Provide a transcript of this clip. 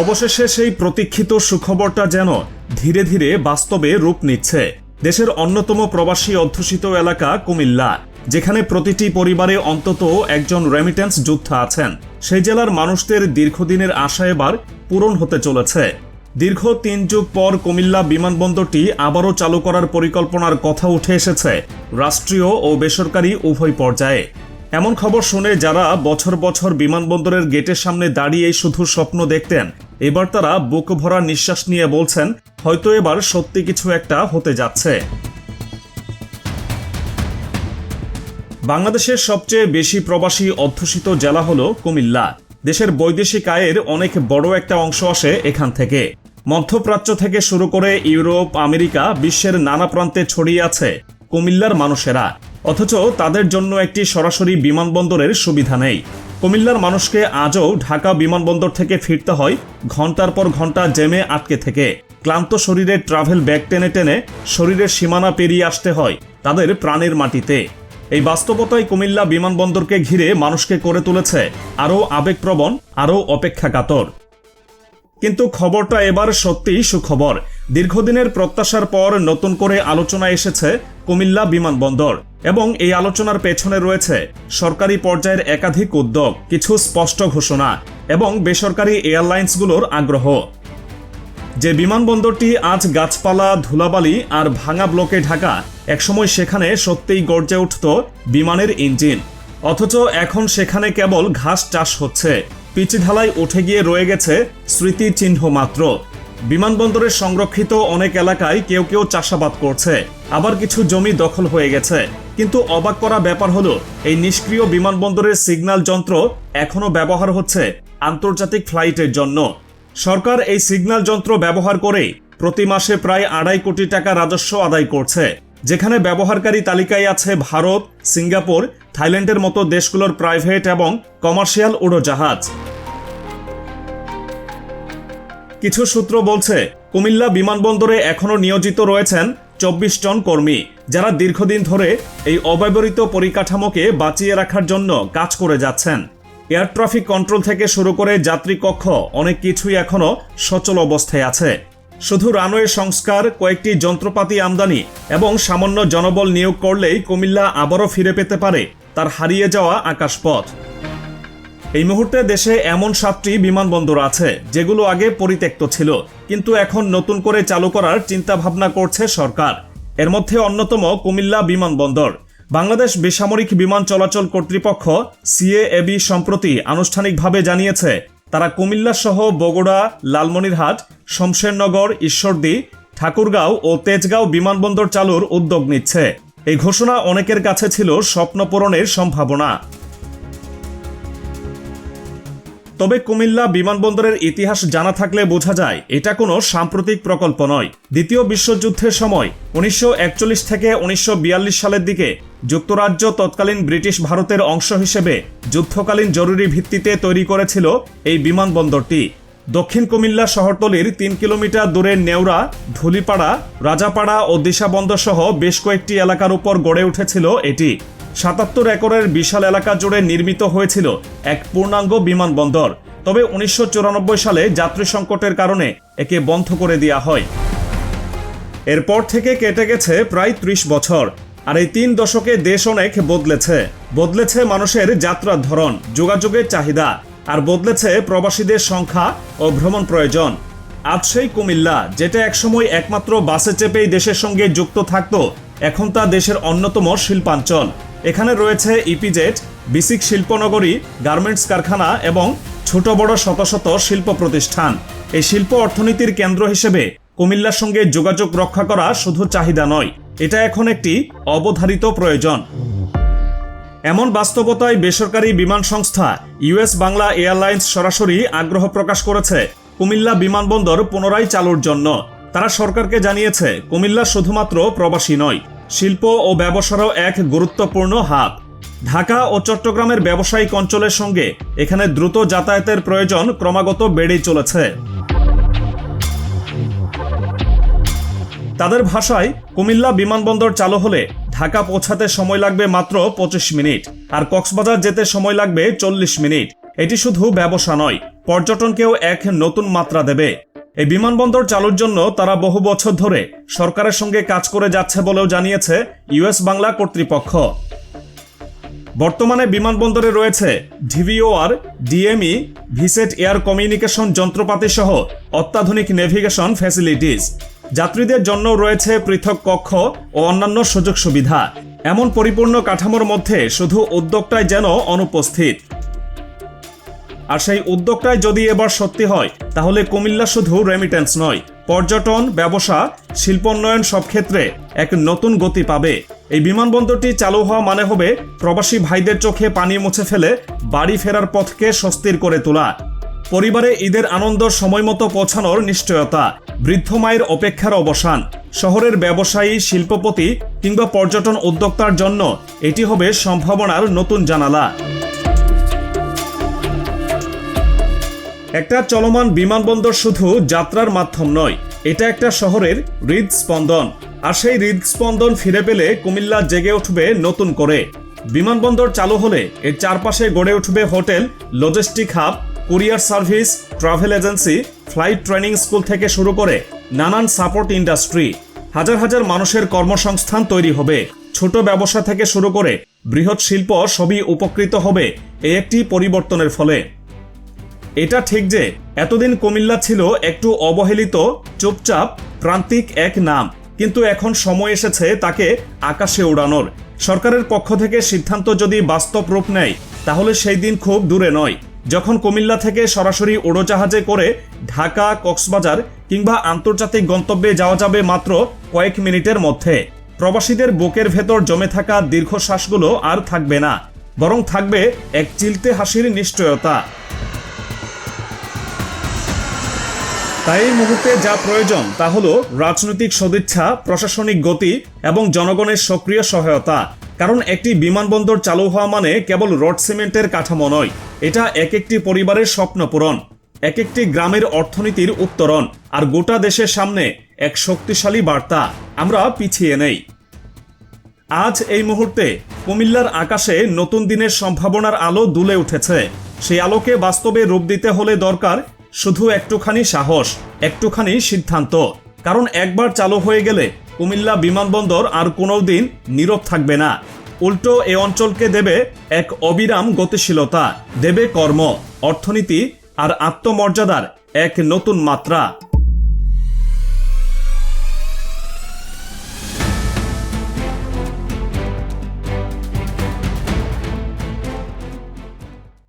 অবশেষে সেই প্রতীক্ষিত সুখবরটা যেন ধীরে ধীরে বাস্তবে রূপ নিচ্ছে। দেশের অন্যতম প্রবাসী অধ্যুষিত এলাকা কুমিল্লা, যেখানে প্রতিটি পরিবারে অন্তত একজন রেমিটেন্স যোদ্ধা আছেন। সেই জেলার মানুষদের দীর্ঘদিনের আশা এবার পূরণ হতে চলেছে। দীর্ঘ তিন যুগ পর কুমিল্লা বিমানবন্দরটি আবারও চালু করার পরিকল্পনার কথা উঠে এসেছে রাষ্ট্রীয় ও বেসরকারি উভয় পর্যায়ে। এমন খবর শুনে যারা বছর বছর বিমানবন্দরের গেটের সামনে দাঁড়িয়ে শুধু স্বপ্ন দেখতেন এবার তারা বুক ভরা নিঃশ্বাস নিয়ে বলছেন, হয়তো এবার সত্যি কিছু একটা হতে যাচ্ছে। বাংলাদেশের সবচেয়ে বেশি প্রবাসী অধ্যুষিত জেলা হল কুমিল্লা। দেশের বৈদেশিক আয়ের অনেক বড় একটা অংশ আসে এখান থেকে। মধ্যপ্রাচ্য থেকে শুরু করে ইউরোপ, আমেরিকা, বিশ্বের নানা প্রান্তে ছড়িয়ে আছে কুমিল্লার মানুষেরা। অথচ তাদের জন্য একটি সরাসরি বিমানবন্দরের সুবিধা নেই। কুমিল্লার মানুষকে আজও ঢাকা বিমানবন্দর থেকে ফিরতে হয় ঘণ্টার পর ঘণ্টা জেমে আটকে থেকে। ক্লান্ত শরীরে ট্রাভেল ব্যাগ টেনে টেনে শরীরের সীমানা পেরিয়ে আসতে হয় তাদের প্রাণের মাটিতে। এই বাস্তবতায় কুমিল্লা বিমানবন্দরকে ঘিরে মানুষকে করে তুলেছে আরও আবেগপ্রবণ, আরও অপেক্ষাকাতর। কিন্তু খবরটা এবার সত্যিই সুখবর। দীর্ঘদিনের প্রত্যাশার পর নতুন করে আলোচনা এসেছে কুমিল্লা বিমানবন্দর এবং এই আলোচনার পেছনে রয়েছে সরকারি পর্যায়ের একাধিক উদ্যোগ, কিছু স্পষ্ট ঘোষণা এবং বেসরকারি এয়ারলাইন্সগুলোর আগ্রহ। যে বিমানবন্দরটি আজ গাছপালা, ধুলাবালি আর ভাঙা ব্লকে ঢাকা, একসময় সেখানে সত্যিই গর্জে উঠত বিমানের ইঞ্জিন। অথচ এখন সেখানে কেবল ঘাস চাষ হচ্ছে। পিচি ঢালাই উঠে গিয়ে রয়ে গেছে স্মৃতি চিহ্ন মাত্র। বিমানবন্দরের সংরক্ষিত অনেক এলাকায় কেউ কেউ চাষাবাদ করছে। আবার কিছু জমি দখল হয়ে গেছে। কিন্তু অবাক করা ব্যাপার হলো, এই নিষ্ক্রিয় বিমানবন্দরের সিগন্যাল যন্ত্র এখনও ব্যবহার হচ্ছে আন্তর্জাতিক ফ্লাইটের জন্য। সরকার এই সিগন্যাল যন্ত্র ব্যবহার করে প্রতি মাসে প্রায় আড়াই কোটি টাকা রাজস্ব আদায় করছে। যেখানে ব্যবহারকারী তালিকায় আছে ভারত, সিঙ্গাপুর, থাইল্যান্ডের মতো দেশগুলোর প্রাইভেট এবং কমার্শিয়াল উড়োজাহাজ। কিছু সূত্র বলছে, কুমিল্লা বিমানবন্দরে এখনও নিয়োজিত রয়েছেন চব্বিশ জন কর্মী, যারা দীর্ঘদিন ধরে এই অব্যবহৃত পরিকাঠামোকে বাঁচিয়ে রাখার জন্য কাজ করে যাচ্ছেন। এয়ার ট্রাফিক কন্ট্রোল থেকে শুরু করে যাত্রী কক্ষ অনেক কিছুই এখনও সচল অবস্থায় আছে। শুধু রানওয়ে সংস্কার, কয়েকটি যন্ত্রপাতি আমদানি এবং সামান্য জনবল নিয়োগ করলেই কুমিল্লা আবারও ফিরে পেতে পারে তার হারিয়ে যাওয়া আকাশপথ। এই মুহূর্তে দেশে এমন সাতটি বিমানবন্দর আছে, যেগুলো আগে পরিত্যক্ত ছিল, কিন্তু এখন নতুন করে চালু করার চিন্তা ভাবনা করছে সরকার। এর মধ্যে অন্যতম কুমিল্লা বিমানবন্দর। বাংলাদেশ বেসামরিক বিমান চলাচল কর্তৃপক্ষ সিএএবি সম্প্রতি আনুষ্ঠানিকভাবে জানিয়েছে, তারা কুমিল্লা সহ বগুড়া, লালমনিরহাট, শমশেরনগর, ঈশ্বরদী, ঠাকুরগাঁও ও তেজগাঁও বিমানবন্দর চালুর উদ্যোগ নিচ্ছে। এই ঘোষণা অনেকের কাছে ছিল স্বপ্ন পূরণের সম্ভাবনা। তবে কুমিল্লা বিমানবন্দরের ইতিহাস জানা থাকলে বোঝা যায়, এটা কোনো সাম্প্রতিক প্রকল্প নয়। দ্বিতীয় বিশ্বযুদ্ধের সময়, উনিশশো একচল্লিশ থেকে উনিশশো বিয়াল্লিশ সালের দিকে যুক্তরাজ্য তৎকালীন ব্রিটিশ ভারতের অংশ হিসেবে যুদ্ধকালীন জরুরি ভিত্তিতে তৈরি করেছিল এই বিমানবন্দরটি। দক্ষিণ কুমিল্লা শহরতলির তিন কিলোমিটার দূরের নেওড়া ধুলিপাড়া, রাজাপাড়া ও দিশাবন্দর সহ বেশ কয়েকটি এলাকার উপর গড়ে উঠেছিল এটি। সাতাত্তর একরের বিশাল এলাকা জুড়ে নির্মিত হয়েছিল এক পূর্ণাঙ্গ বিমানবন্দর। তবে উনিশশো চুরানব্বই সালে যাত্রী সংকটের কারণে একে বন্ধ করে দেওয়া হয়। এরপর থেকে কেটে গেছে প্রায় ত্রিশ বছর, আর এই তিন দশকে দেশ অনেক বদলেছে। বদলেছে মানুষের যাত্রার ধরন, যোগাযোগের চাহিদা, আর বদলেছে প্রবাসীদের সংখ্যা ও ভ্রমণ প্রয়োজন। আজ সেই কুমিল্লা, যেটা একসময় একমাত্র বাসে চেপেই দেশের সঙ্গে যুক্ত থাকত, এখন তা দেশের অন্যতম শিল্পাঞ্চল। এখানে রয়েছে ইপিজেট বিসিক শিল্পনগরী গার্মেন্টস কারখানা এবং ছোট বড় শত শত শিল্প প্রতিষ্ঠান। এই শিল্প অর্থনীতির কেন্দ্র হিসেবে কুমিল্লার সঙ্গে যোগাযোগ রক্ষা করা শুধু চাহিদা নয়, এটা এখন একটি অবধারিত প্রয়োজন। এমন বাস্তবতায় বেসরকারি বিমান সংস্থা ইউএস বাংলা এয়ারলাইন্স সরাসরি আগ্রহ প্রকাশ করেছে কুমিল্লা বিমানবন্দর পুনরায় চালুর জন্য। তারা সরকারকে জানিয়েছে, কুমিল্লা শুধুমাত্র প্রবাসী নয় শিল্প ও ব্যবসারও এক গুরুত্বপূর্ণ হাব ঢাকা ও চট্টগ্রামের ব্যবসায়িক অঞ্চলের সঙ্গে এখানে দ্রুত যাতায়াতের প্রয়োজন ক্রমাগত বেড়েই চলেছে। তাদের ভাষায়, কুমিল্লা বিমানবন্দর চালু হলে ঢাকা পৌঁছাতে সময় লাগবে মাত্র পঁচিশ মিনিট আর কক্সবাজার যেতে সময় লাগবে চল্লিশ মিনিট। এটি শুধু ব্যবসা নয়, পর্যটনকেও এক নতুন মাত্রা দেবে। এই বিমানবন্দর চালুর জন্য তারা বহু বছর ধরে সরকারের সঙ্গে কাজ করে যাচ্ছে বলেও জানিয়েছে ইউএস বাংলা কর্তৃপক্ষ। বর্তমানে বিমানবন্দরে রয়েছে DVOR, DME, VSAT air communication যন্ত্রপাতি সহ অত্যাধুনিক নেভিগেশন ফ্যাসিলিটিস। যাত্রীদের জন্য রয়েছে পৃথক কক্ষ ও অন্যান্য সুযোগ সুবিধা। এমন পরিপূর্ণ কাঠামোর মধ্যে শুধু উদ্যোগটাই যেন অনুপস্থিত। আর সেই উদ্যোগটাই যদি এবার সত্যি হয়, তাহলে কুমিল্লা শুধু রেমিটেন্স নয়, পর্যটন, ব্যবসা, শিল্পোন্নয়ন সব ক্ষেত্রে এক নতুন গতি পাবে। এই বিমানবন্দরটি চালু হওয়া মানে হবে প্রবাসী ভাইদের চোখে পানি মুছে ফেলে, বাড়ি ফেরার পথকে স্বস্তির করে তোলা। পরিবারে ঈদের আনন্দ সময়মতো পৌঁছানোর নিশ্চয়তা, বৃদ্ধ মায়ের অপেক্ষার অবসান, শহরের ব্যবসায়ী, শিল্পপতি কিংবা পর্যটন উদ্যোক্তার জন্য এটি হবে সম্ভাবনার নতুন জানালা। একটা চলমান বিমানবন্দর শুধু যাত্রার মাধ্যম নয়, এটা একটা শহরের হৃদস্পন্দন। আর সেই হৃদস্পন্দন ফিরে পেলে কুমিল্লা জেগে উঠবে নতুন করে। বিমানবন্দর চালু হলে এর চারপাশে গড়ে উঠবে hotel logistic hub courier service travel agency flight training school থেকে শুরু করে নানান সাপোর্ট ইন্ডাস্ট্রি হাজার হাজার মানুষের কর্মসংস্থান তৈরি হবে। ছোট ব্যবসা থেকে শুরু করে বৃহৎ শিল্প সবই উপকৃত হবে এই একটি পরিবর্তনের ফলে। এটা ঠিক যে এতদিন কুমিল্লা ছিল একটু অবহেলিত, চুপচাপ, প্রান্তিক এক নাম। কিন্তু এখন সময় এসেছে তাকে আকাশে উড়ানোর। সরকারের পক্ষ থেকে সিদ্ধান্ত যদি বাস্তব রূপ নেয়, তাহলে সেই দিন খুব দূরে নয়। যখন কুমিল্লা থেকে সরাসরি উড়োজাহাজে করে ঢাকা, কক্সবাজার কিংবা আন্তর্জাতিক গন্তব্যে যাওয়া যাবে মাত্র কয়েক মিনিটের মধ্যে। প্রবাসীদের বুকের ভেতর জমে থাকা দীর্ঘশ্বাসগুলো আর থাকবে না, বরং থাকবে এক চিলতে হাসির নিশ্চয়তা। তাই এই মুহূর্তে যা প্রয়োজন তা হলো রাজনৈতিক সদিচ্ছা, প্রশাসনিক গতি এবং জনগণের সক্রিয় সহায়তা। কারণ একটি বিমানবন্দর চালু হওয়া মানে কেবল রড সিমেন্টের কাঠামো নয়, এটা এক একটি পরিবারের স্বপ্ন পূরণ, এক একটি গ্রামের অর্থনীতির উত্তরণ, আর গোটা দেশের সামনে এক শক্তিশালী বার্তা। আমরা পিছিয়ে নেই। আজ এই মুহূর্তে কুমিল্লার আকাশে নতুন দিনের সম্ভাবনার আলো দুলে উঠেছে। সেই আলোকে বাস্তবে রূপ দিতে হলে দরকার শুধু একটুখানি সাহস, একটুখানি সিদ্ধান্ত। কারণ একবার চালু হয়ে গেলে কুমিল্লা বিমানবন্দর আর কোনো দিন নীরব থাকবে না। উল্টো এ অঞ্চলকে দেবে এক অবিরাম গতিশীলতা, দেবে কর্ম, অর্থনীতি আর আত্মমর্যাদার এক নতুন মাত্রা।